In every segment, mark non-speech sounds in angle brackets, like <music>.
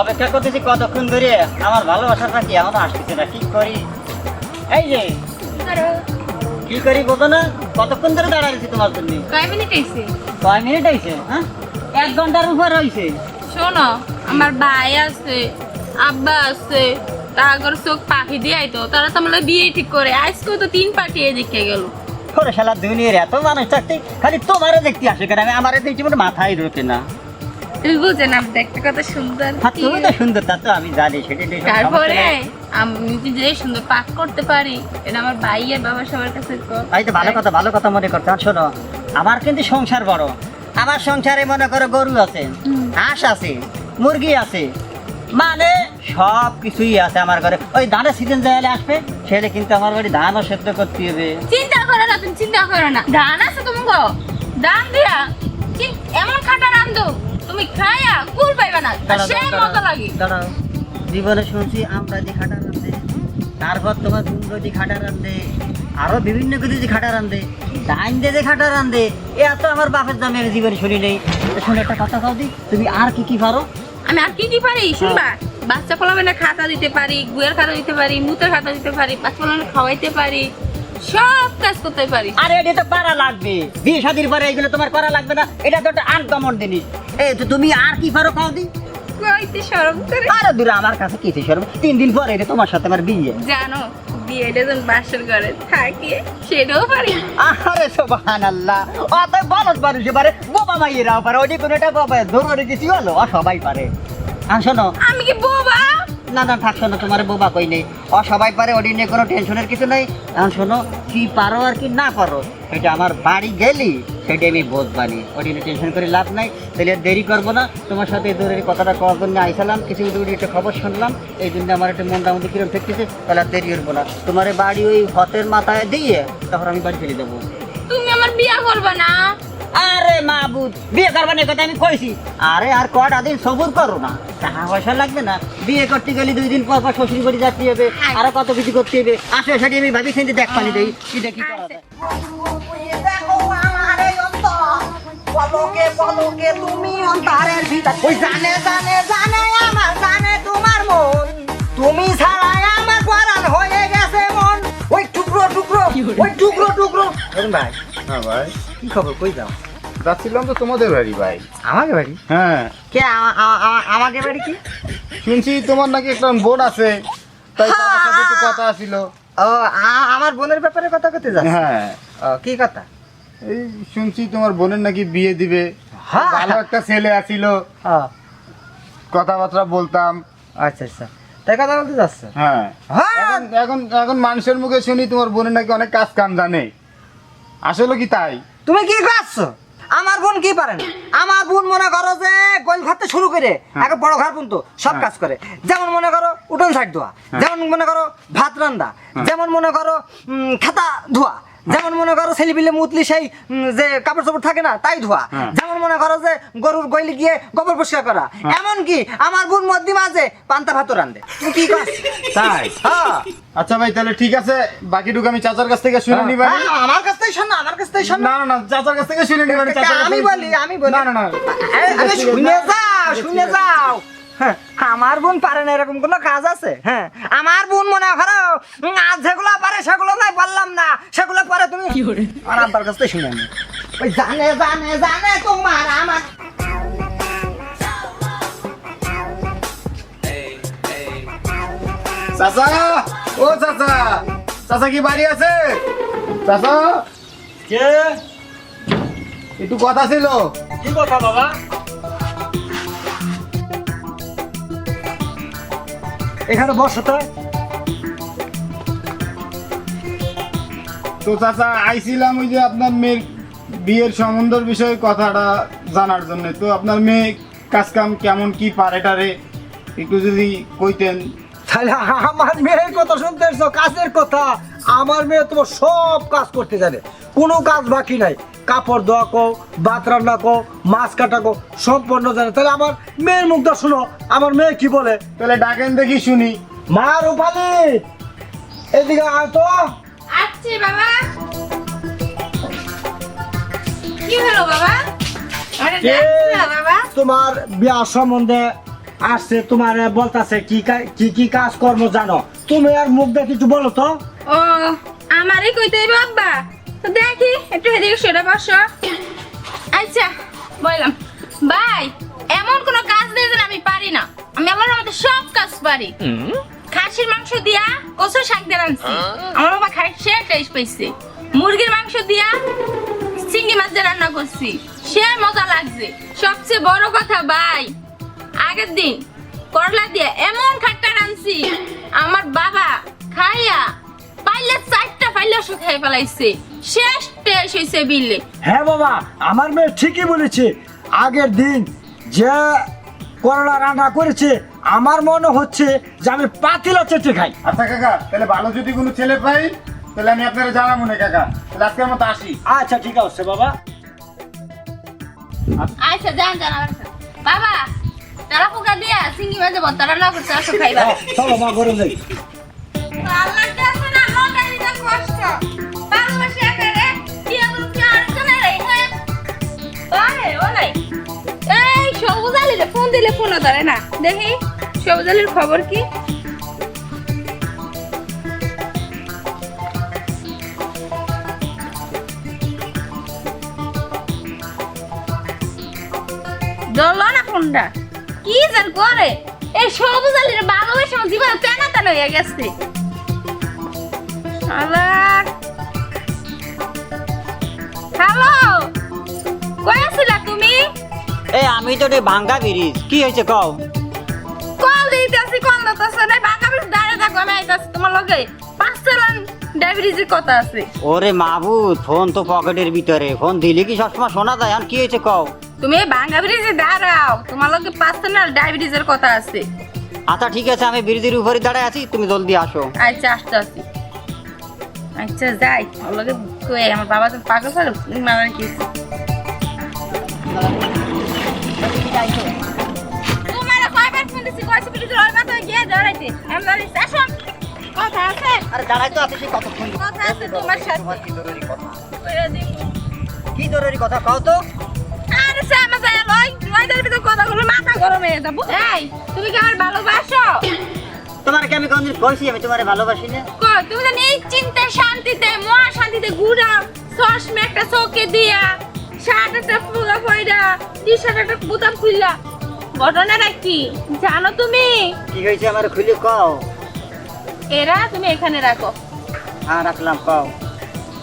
অপেক্ষা করতেছি কতক্ষণ ধরে? আমার ভালোবাসার পাখি এখনও আসতেছে না? ঠিক করি? এই যে কি করি বলতো না? কতক্ষণ ধরে দাঁড়াইছি তোমার জন্য? কয় মিনিট হয়েছে কয় মিনিট হয়েছে হ্যাঁ? এক ঘণ্টার উপর হয়েছে শোনো আমার ভাই আছে আব্বা আছে তারপর চোখ পাখি দিয়ে আইতো। তারা তো আমার বিয়ে ঠিক করে। আজকেও তো তিন পাঠিয়ে দেখে গেল। ওরে শালা দুনিয়ার এত মানুষ থাকতে খালি তোমারে দেখতে আসে কেন? আমি আমার দেখছি মনে মাথায় ঢোকে না। তুমি বুঝে না দেখতে কত সুন্দর আর তুমি তো সুন্দর তা তো আমি জানি সেটা তারপরে আমি যে সুন্দর পাক করতে পারি এটা আমার ভাই আর বাবা সবার কাছে। এই তো ভালো কথা ভালো কথা মনে করতে শোনো আমার কিন্তু সংসার বড়। আমার সংসারে মনে করো গরু আছে হাঁস আছে মুরগি আছে মানে সব কিছুই আছে আমার ঘরে। ওই ধানের সিজন যাইলে আসবে সেটা কিন্তু আমার বাড়ি ধানও সেদ্ধ করতে হবে। চিন্তা করো না তুমি চিন্তা করো না। ধান আছে তুমি গো ধান দিয়া এমন খাটা রান্ধো? তুমি খায়া কুল পাইবে না। সেই মতো লাগে। দাঁড়াও। জীবনে শুনছি আমরা যে খাটা রান্ধে তারপর তোমার গুন্ড যে খাটা রান্ধে আরও বিভিন্ন কিছু যে খাটা রান্ধে ডাইন দে যে খাটা রান্ধে এ এত আমার বাপের দামে আমি জীবনে শুনি নেই। শুনে একটা কথা কাউ দি তুমি আর কি কি পারো? আমি আর কি কি পারি? শুনবা? বাচ্চা পোলাবেনা খাতা দিতে পারি গুয়ের খাতা দিতে পারি মুতের খাতা দিতে পারি বাচ্চা পোলাবেনা খাওয়াইতে পারি। সব কাজ করতে পারি। আরে এটা তো পারা লাগবে। বিয়ে শাদির পরে এগুলো তোমার করা লাগবে না। এটা তো একটা আনকমন জিনিস এই তো তুমি আর কি পারো কাউ দি কইতে শরম করে। আরে দূরে আমার কাছে তিন দিন পরে এটা তোমার সাথে আমার বিয়ে। জানো যখন বাসর থাকে সেটাও পারি আরে সোবাহান অত বলত মানুষ পারে বোবা মাইয়েরাও পারে। ওটি কোনো একটা বাবা ধরো রেখেছি হলো সবাই পারে। আর শোনো আমি কি না না থাক শোনো, তোমার বোবা কই নেই? ও সবাই পারে ওটি নিয়ে কোনো টেনশনের কিছু নেই। এখন শোনো, কি পারো আর কি না পারো এটা আমার বাড়ি গেলি, সেটা আমি বোঝবানি ওটি নিয়ে টেনশন করে লাভ নাই, তাহলে দেরি করব না। তোমার সাথে দূরের কথাটা করার জন্য আইসালাম, কিছু কিছু একটা খবর শুনলাম। এই জন্য আমার একটা মনটা মধ্যে কিরম থাকতেছে, তাহলে আর দেরি করব না। তোমার বাড়ি ওই হতের মাথায় দিয়ে তারপর আমি বাড়ি ফিরে দেবো তুমি আমার বিয়া করবে না? আরে মাহবুদ বিয়ে করবার কথা আমি কইছি। আরে আর কটা দিন সবুর করো না। টাকা পয়সা লাগবে না। বিয়ে করতে গেলে দুই দিন পর পর শ্বশুর বাড়ি যাতে হবে আরও কত কিছু করতে হবে। আসে সেটি আমি ভাবি চিন্তে দেখ পানি দেই। কি দেখি করা যায়? পলকে পলকে তুমি অন্তরের ভিতর ওই জানে জানে জানে আমার জানে তোমার মন। তুমি ছাড়াই আমার পরাণ হয়ে গেছে মন। ওই টুকরো টুকরো ওই টুকরো টুকরো। ভাই হ্যাঁ ভাই। কি খবর? কই যাও? যাচ্ছিলাম তো তোমাদের বাড়ি ভাই। আমাকে বাড়ি? হ্যাঁ। কে আ- আ- আ- আমাকে বাড়ি কি? শুনছি তোমার নাকি একটা বোন আছে। তাই তাদের সাথে একটু কথা ছিল ও আ- আমার বোনের ব্যাপারে কথা করতে যাচ্ছ? হ্যাঁ। ও, কি কথা? এই শুনছি তোমার বোনের নাকি বিয়ে দিবে। হ্যাঁ। ভালো একটা ছেলে আছিল। ও, কথাবার্তা বলতাম। আচ্ছা আচ্ছা। তাই কথা বলতে যাচ্ছ? হ্যাঁ। হ্যাঁ। এখন এখন এখন মানুষের মুখে শুনি তোমার বোনের নাকি অনেক কাজ কাম জানে। আসলে কি তাই তুমি কি করছ আমার বোন কি পারে না আমার বোন মনে করো যে গোল খাতে শুরু করে একে বড় ঘর পর্যন্ত সব হ্যাঁ। কাজ করে যেমন মনে করো উঠোন সাইড ধোয়া হ্যাঁ। যেমন মনে করো ভাত রান্দা হ্যাঁ। যেমন মনে করো খাতা ধোয়া যেমন মনে করো ছেলেপিলে মুতলি সেই যে কাপড় চাপড় থাকে না তাই ধোয়া। হ্যাঁ। যেমন মনে করো যে গরুর গইলে গিয়ে গোবর পরিষ্কার করা। হ্যাঁ। এমন কি আমার বোন মধ্যে মাঝে পান্তা ভাত রান্ধে তুমি কি করছ তাই? হ্যাঁ। আচ্ছা ভাই তাহলে ঠিক আছে বাকিটুকু আমি চাচার কাছ থেকে শুনে নিবা আমার কাছ থেকে শোন না আমার কাছ থেকে শোন না। না না চাচার কাছ থেকে শুনে নিবা আমি বলি আমি বলি। না না না। আরে, শুনে যাও শুনে যাও। আমার বোন পারে না এরকম কোনো কাজ আছে? হ্যাঁ। আমার বোন মনে করো আজ যেগুলো পারে সেগুলো নাই বললাম না। আর আব্বার কাছ থেকে শুনে নি। ওই জানে জানে জানে তোমার আমার। চাচা ও চাচা চাচা কি বাড়ি আছে? চাচা? কে? একটু কথা ছিল। কি কথা বাবা? এখানে বসো তো চাচা আইছিলাম ওই যে আপনার মেয়ের বিয়ের সম্বন্ধের বিষয়ে কথাটা জানার জন্য। তো আপনার মেয়ে কাজ কাম কেমন কি পারে টারে? একটু যদি কইতেন। তাহলে আমার মেয়ের কথা শুনতে এসছো কাজের কথা। আমার মেয়ে তোমার সব কাজ করতে জানে। কোনো কাজ বাকি নাই। কাপড় ধোয়া কো ভাত রান্না কো মাছ কাটা কো সম্পূর্ণ জানে। তাহলে আমার মেয়ের মুখটা শুনো আমার মেয়ে কি বলে? তাহলে ডাকেন দেখি শুনি। মা রূপালি! এদিকে আয় তো। আসছি বাবা? কি হলো বাবা? বাবা। তোমার বিয়ার সম্বন্ধে আসছে তোমার বলতাছে কি কি কি কাজ কর্ম জানো? তুমি আর মুখ দেখে কিছু বলো তো। ও আমারই কইতে আব্বা। তো দেখি একটু এদিকে সরে বসো। আচ্ছা বললাম ভাই এমন কোনো কাজ নেই যে আমি পারি না। আমি আমার মধ্যে সব কাজ পারি। খাসির মাংস দিয়া কচু শাক দিয়ে রাঁধছি। আমার বাবা খাই সে টেস্ট পাইছে। মুরগির মাংস দিয়া চিংড়ি মাছ দিয়ে রান্না করছি। সে মজা লাগছে। সবচেয়ে বড় কথা ভাই আগের দিন করলা দিয়ে এমন খাট্টা রাঁধছি আমার বাবা খাইয়া পাইলে চারটা পাইলে শুকাই ফেলাইছে। শেষ টেস্ট হয়েছে বিলে। হ্যাঁ বাবা আমার মেয়ে ঠিকই বলেছে। আগের দিন যে করলা রান্না করেছে আমার মনে হচ্ছে যে আমি পাতিলা চেটে খাই। আচ্ছা কাকা তাহলে ভালো যদি কোনো ছেলে পাই তাহলে আমি আপনারা জানাব না কাকা। তাহলে আজকের মতো আসি। আচ্ছা ঠিক আছে বাবা। আচ্ছা যান যান বাবা তারা পোকা দিয়া চিংড়ি মাঝে বত্তা রান্না করছে আসো খাইবা। হ্যাঁ, চলো মা ঘরে যাই আল্লাহ কাছে না কষ্ট। আর রে হ্যাঁ। সবুজ আলীরে ফোন দিলে ফোনও ধরে না। দেখি, সবুজ আলীর খবর কি? ধরলো না ফোনটা? কি জান করে? এই সবুজ আলীর ভালোবাসা জীবনে টানা টানা হয়ে গেছে। হ্যালো? এই আমি তো রে ভাঙ্গা ব্রিজ। কি হয়েছে কও? কল দিতেছি কল দিতেছে না বাঙালি দাঁড়িয়ে থাকো আমি আইতাছি তোমার লগে। পাঁচ চালান ডায়াবেটিসের কথা আছে। ওরে মাবুদ ফোন তো পকেটের ভিতরে। ফোন দিলে কি সবসময় শোনা যায়? আর কি হয়েছে কও? তুমি বাঙালি যে দাঁড়াও তোমার লগে চালান ডায়াবেটিসের কথা আছে। আচ্ছা ঠিক আছে আমি ব্রিজের উপরে দাঁড়ায় আছি তুমি জলদি আসো। আচ্ছা আসতে আসি আচ্ছা যাই ওর লগে কই আমার বাবা তো পাগল পাগল মারার কি তোমার কয়বার ফোন দিছি? কইছি গিয়ে আমি আসো কথা আছে? আরে দাঁড়াই তো কথা আছে তোমার সাথে। তোমার কি জরুরি কথা। কি জরুরি কথা কও তো? আরে যায় লই মাথা গরম হয়ে যাব। এই তুমি কি আমার ভালোবাসো? তোমার কি আমি কোনদিন কইছি আমি তোমারে ভালোবাসি না? কই তুমি তো এই চিন্তায় শান্তিতে মহা শান্তিতে ঘুরা চশমা একটা চোখে দিয়া। শার্ট একটা ফুলা ফয়রা টি শার্ট একটা বোতাম খুললা ঘটনাটা কি? জানো তুমি? কি হয়েছে আমার খুলে কও? এরা তুমি এখানে রাখো। হ্যাঁ রাখলাম কও।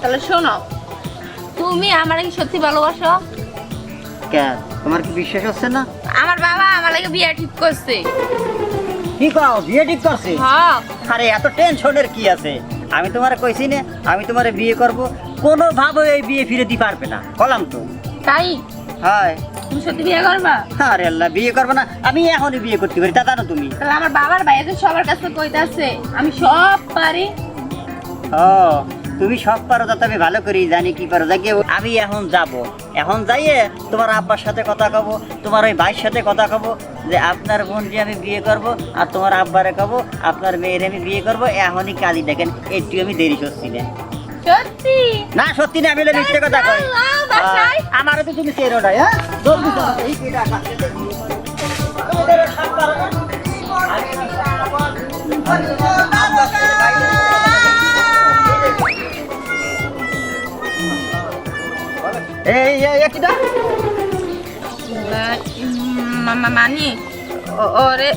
তাহলে শোনো তুমি আমার কি সত্যি ভালোবাসো? কেন? তোমার কি বিশ্বাস হচ্ছে না? আমার বাবা আমার লাগে বিয়ে ঠিক করছে। কি কও? বিয়ে ঠিক করছে? হ্যাঁ। আরে এত টেনশনের কি আছে? আমি তোমারে কইছি না আমি তোমারে বিয়ে করব কোনো ভাবে এই বিয়ে ফিরে দিতে পারবে না। কলাম তো। তাই? হয়। তুমি সত্যি বিয়ে করবা? আরে আল্লাহ বিয়ে করব না। আমি এখনই বিয়ে করতে পারি তা জানো তুমি? তাহলে আমার বাবার ভাই যে সবার কাছে কইতাছে আমি সব পারি। ও তুমি সব পারো তা আমি ভালো করেই জানি কি পারো। যাকে আমি এখন যাব। এখন যাইয়ে তোমার আব্বার সাথে কথা কব তোমার ওই ভাইয়ের সাথে কথা কব যে আপনার বোন বোনকে আমি বিয়ে করব আর তোমার আব্বারে কব আপনার মেয়ের আমি বিয়ে করব এখনই কাজই দেখেন একটু আমি দেরি করছি না। সত্যি? না সত্যি না আমি হলে মিথ্যে কথা কই আমারও তো তুমি চেনো না হ্যাঁ? জলদি এই বিয়ে করো। তোমাদের বাইরে এই মানি ওরে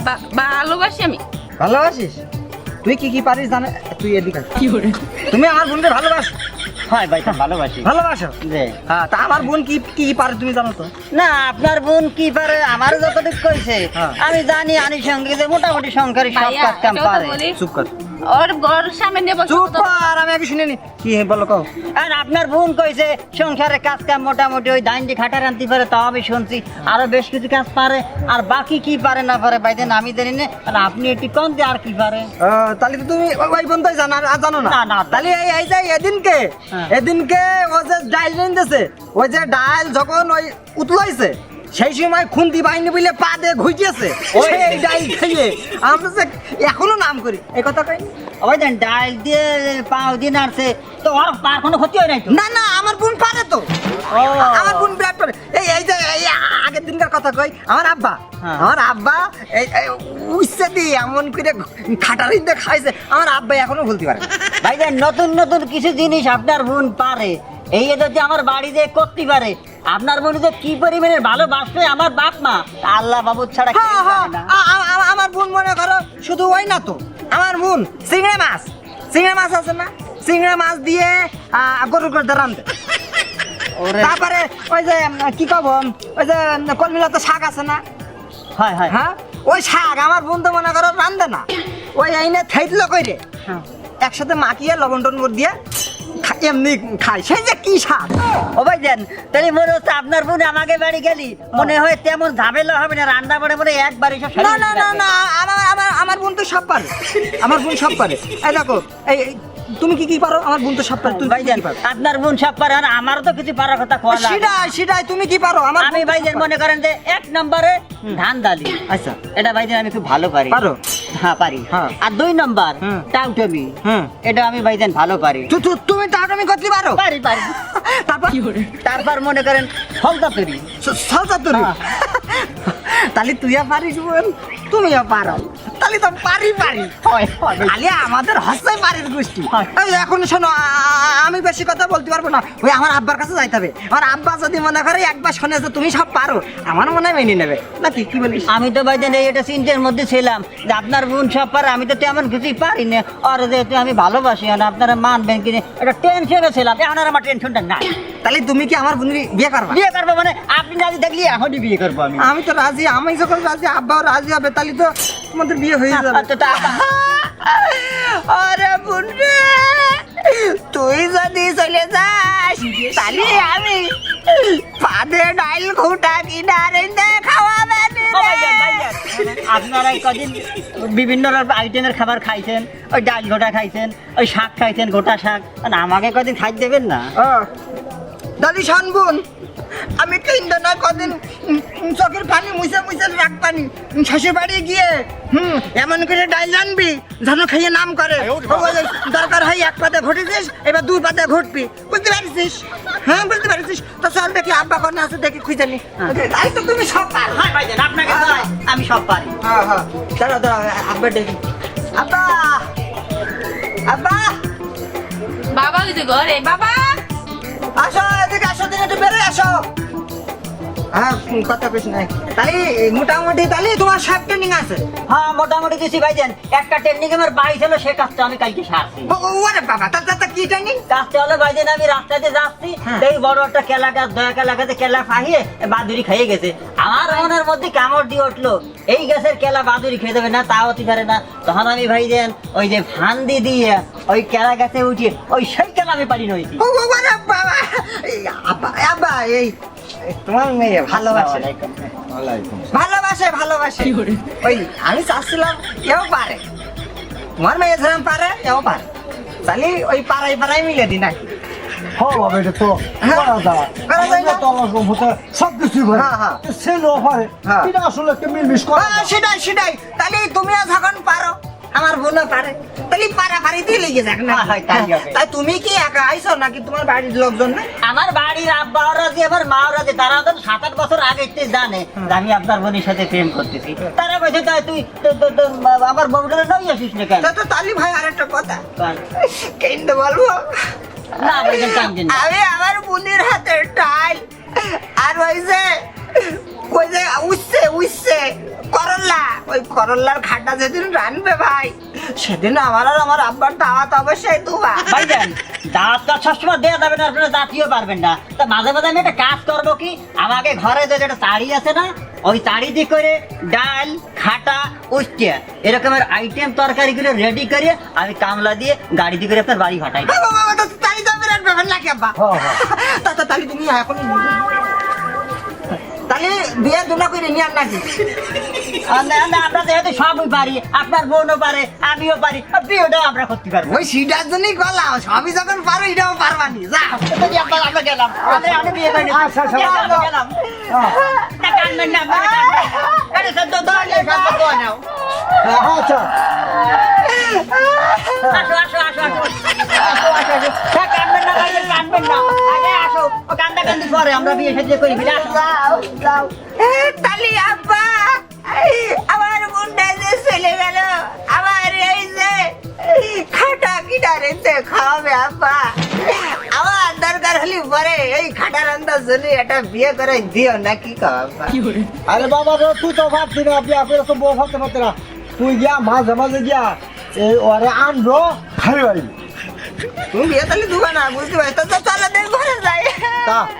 বা- ভালোবাসি আমি। ভালোবাসিস? তুই কি কি পারিস জানে? তুই এদিকে করে তুমি আমার বোনকে ভালোবাসো? হ্যাঁ ভাই ভালোবাসি। ভালোবাসো? হ্যাঁ তা আমার বোন কি কি কি পারে তুমি জানো তো? না আপনার বোন কি পারে? আমারও যতটুকু কইছে। হ্যাঁ। আমি জানি আনি সঙ্গে যে মোটামুটি সংসারে সব কাজ কাম পারে। চুপ কর। ওর ঘর সামনে নেব চুপ কর আমি আগে শুনে কি বলো কও? আর আপনার বোন কইছে সংসারে কাজ কাম মোটামুটি ওই পারে তাও আমি শুনছি। আরও বেশ কিছু কাজ পারে আর বাকি কি পারে না পারে বাইদেন আমি জানি না। আর আপনি একটু কম দিয়ে আর কি পারে? তাহলে তো তুমি ওই- বোনটাই জানো আর জানো না? না, না। তাহলে এই এই যে এদিনকে হ্যাঁ। এদিনকে ও যে ডাইল রেন্দেছে ওই যে ডাইল যখন ওই উতলাইছে সেই সময় খুন্তি বাহিনী বলে পা দিয়ে ঘুইতেছে ওই ডাইল খেয়ে আমরা যে এখনও নাম করি। এই কথা কই ওই দেন ডাল দিয়ে পাও দিয়ে নাড়ছে। তো ওর পার কোনো ক্ষতি হয় নাই তো? না না আমার বোন পারে তো। আমার বোন বিরাট পারে। এই এই যে এই আগের দিনকার কথা কই আমার আব্বা। হ্যাঁ। আমার আব্বা এই উচ্ছে দিয়ে এমন করে খাটারি দিয়ে খাইছে। আমার আব্বা এখনও ভুলতে পারে। ভাইজান নতুন নতুন কিছু জিনিস আপনার বোন পারে। এই এটা যে আমার বাড়িতে করতে পারে আপনার বোন যে কি পরিমাণের ভালোবাসবে? আমার বাপ মা। আল্লাহ বাবুর ছাড়া হ্যাঁ, হ্যাঁ, আমার বোন মনে করো শুধু ওই না তো। আমার বোন চিংড়া মাছ। চিংড়া মাছ আছে না? চিংড়া মাছ দিয়ে গরুর করে রান্ধে তারপরে ওই যে কি কব? ওই যে কলমিলাতে শাক আছে না? হয় হয়। হ্যাঁ? ওই শাক আমার বোন তো মনে করো রান্ধে না। ওই আইনে থাইতলো কইরে। হ্যাঁ। একসাথে মাখিয়ে লবণ টবণ দিয়ে এমনি খাই সে যে কি সাপ ও দেন তাহলে মনে হচ্ছে আপনার বোন আমাকে বাড়ি গেলি। মনে হয় তেমন ঝামেলা হবে না রান্না করে মনে একবার একবারই সব না না না না আমার আমার আমার বোন তো সব পারে আমার বোন সব পারে। এই দেখো এই, তুমি কি কি পারো? আমার বোন তো সব পারে তুমি কি ভাইজান পারো? আপনার বোন সব পারে আর আমারও তো কিছু পারার কথা কলা সেটাই সেটাই তুমি কি পারো? আমার আমি ভাইজান মনে করেন যে এক নম্বরে ধান দালি আচ্ছা। এটা ভাইজান আমি খুব ভালো পারি। পারো? হ্যাঁ পারি। হ্যাঁ। আর দুই নম্বর টাউটমি। হুম। এটা আমি ভাইজান ভালো পারি। তুমি টাকামি করতে পারো? পারি পারি। <laughs> তারপর? তারপর মনে করেন ফলতা তৈরি সালসা তুমি হ্যাঁ। তাহলে তুইও পারিস বোন তুমিও পারো। তাহলে তো পারি পারি। হয় আমাদের হস্তায় পারির গোষ্ঠী। এখন শোনো আমি বেশি কথা বলতে পারব না। ওই আমার আব্বার কাছে যাইতে হবে। আমার আব্বা যদি মনে করে একবার শুনে যে তুমি সব পারো আমার মনে হয় মেনে নেবে। নাকি কি বলিস? আমি তো এই এটা চিন্তার মধ্যে ছিলাম যে আপনার বোন সব পারে আমি তো তেমন কিছুই পারি না। আর যেহেতু আমি ভালোবাসি আর আপনারা মানবেন কিনে এটা টেনশনে ছিলাম। এখন আর আমার টেনশনটা নাই। তাহলে তুমি কি আমার বোনের বিয়ে করবা? বিয়ে করব মানে আপনি রাজি থাকলে এখনই বিয়ে করব আমি। আমি তো রাজি আমি যখন রাজি আব্বাও রাজি হবে তাহলে তো তোমাদের বিয়ে হয়ে যাবে। আরে বোন তুই যদি চলে যাস তাহলে আমি পাদে ডাইল ঘুটা কিনারে খাওয়াবে ও ভাইজান, ভাইজান, আপনারা কদিন বিভিন্ন আইটেমের খাবার খাইছেন ওই ডাল গোটা খাইছেন ওই শাক খাইছেন গোটা শাক আর আমাকে কদিন খাই দেবেন না? দাদি শোন বোন আমি তিনটা না কদিন চোখের পানি মুছে মুছে রাখ পানি শ্বশুর বাড়ি গিয়ে হুম এমন করে ডাইল জানবি যেন খেয়ে নাম করে। ও দরকার হয় এক পাতে ঘটেছিস এবার দুই পাতে ঘটবি। বুঝতে পারছিস? হ্যাঁ বুঝতে পারছিস? তো চল দেখি আব্বা কোন আছে দেখি খুঁজে নি। তাই তো তুমি সব পারো। হ্যাঁ ভাইজান আপনাকে আমি সব পারি। হ্যাঁ হ্যাঁ। দাঁড়া দাঁড়া আব্বা ডেকে আব্বা! আব্বা! বাবা ঘরে বাবা! আসো এদিকে আসো দিন একটু বেরোয় আসো। হ্যাঁ কথা বেশ নাই। তাহলে মোটামুটি তাহলে তোমার ট্রেনিং আছে। হ্যাঁ মোটামুটি কিছু ভাইজান একটা ট্রেনিং আমার বাড়ি ছিল সে কাজটা আমি কালকে সারছি। ওরে বাবা কি ট্রেনিং কাজটা হলো ভাইজান আমি রাস্তাতে যাচ্ছি সেই বড় একটা কেলা গাছ দয়া কেলা গাছে কেলা ফাহিয়ে বাদুরি খাইয়ে গেছে। আমার মনের মধ্যে কামড় দিয়ে উঠল। এই গাছের কেলা বাদুরি খেয়ে দেবে না তা হতে পারে না। তখন আমি ভাই দেন ওই যে ফান্দি দিয়ে ওই কেলা গাছে উঠিয়ে ওই সেই কেলা আমি পারি নইছি ও ও- এই আব্বা এই তোমার মেয়ে ভালোবাসে। ভালোবাসে ভালোবাসে। ওই আমি চাচ্ছিলাম এও পারে। তোমার মেয়ে যেরকম পারে এও পারে। তাহলে ওই পাড়াই পাড়াই মিলে দি নাকি? হ্যাঁ এটা তো হ্যাঁ। করা যায়। সব কিছুই হ্যাঁ, হ্যাঁ। ছেলেও পারে হ্যাঁ। এটা আসলে একটা মিলমিশ করা হ্যাঁ, সেটাই সেটাই। তাহলে তুমিও যখন পারো আমার বোনও পারে। তাহলে পারা পারিতেই লেগে যাক না? হ্যাঁ, হয়, তাই তাই তুমি কি একা আইছো নাকি তোমার বাড়ির লোকজন না? আমার বাড়ির আব্বা ওরা যে আমার মা ওরা যে তারা তো সাত আট বছর আগে থেকে জানে আমি আপনার বোনের সাথে প্রেম করতেছি। তারা বলছে তাই তুই আমার বউটা নই আসিস না কেন? তা তালি ভাই আরেকটা কথা। কিন্তু বলব? না। আমি আমার বোনের হাতের টাইল আর ওই যে ওই যে উঠছে উঠছে করল্লা ওই করল্লার খাটা যেদিন রানবে ভাই সেদিন আমার আর আমার আব্বার দাওয়াত অবশ্যই দুবা। ভাইজান দাঁত তো সবসময় দেওয়া যাবে না আপনারা দাঁতিও পারবেন না। তা মাঝে মাঝে আমি একটা কাজ করব কি আমাকে ঘরে যে একটা তাড়ি আছে না ওই তাড়ি দিয়ে করে ডাল খাটা উস্তিয়া এরকমের আইটেম তরকারিগুলো রেডি করে আমি কামলা দিয়ে গাড়ি দিয়ে করে আপনার বাড়ি ঘাটাই। ব্যাপার <laughs> নাকি আব্বা। হ্যাঁ, হ্যাঁ। তা- তা- তালি তুমি এখন তাহলে বিয়ে দুলা করে নিয়ে আর নাকি? আমরা যেহেতু সবই পারি আপনার বোনও পারে আমিও পারি বিয়েটাও আমরা করতে পারব। ওই সিটার জন্যই গলাম সবই যখন পারো এটাও পারবানি যা আমরা আমরা গেলাম। আমি বিয়ে করে আচ্ছা, আচ্ছা, গেলাম। না, আপনারা আসো আসো আসো আসো। আসো আসো আসো। কাঁদবেন না আগে আসো ও কান্দা কান্দি পরে আমরা বিয়ে সাথে করি আসো যাও যাও তালি আব্বা আমার মুন্ডা যে চলে গেল আমার এই যে খাটা কিনা রেতে খাওয়াবে আব্বা আমার দরকার হলি পরে এই খাটা রান্দার জন্য একটা বিয়ে করে দিও না কি আব্বা আরে বাবা রে তুই তো ভাবছি না বিয়া করে তো বউ ভাবতে পারতে না তুই গিয়া মাঝে মাঝে গিয়া ওরে আনব খাই তুমি বিয়ে তাহলে দুবা না বুঝতে পারছ? তো চলো দেখ ঘরে যাই। তা।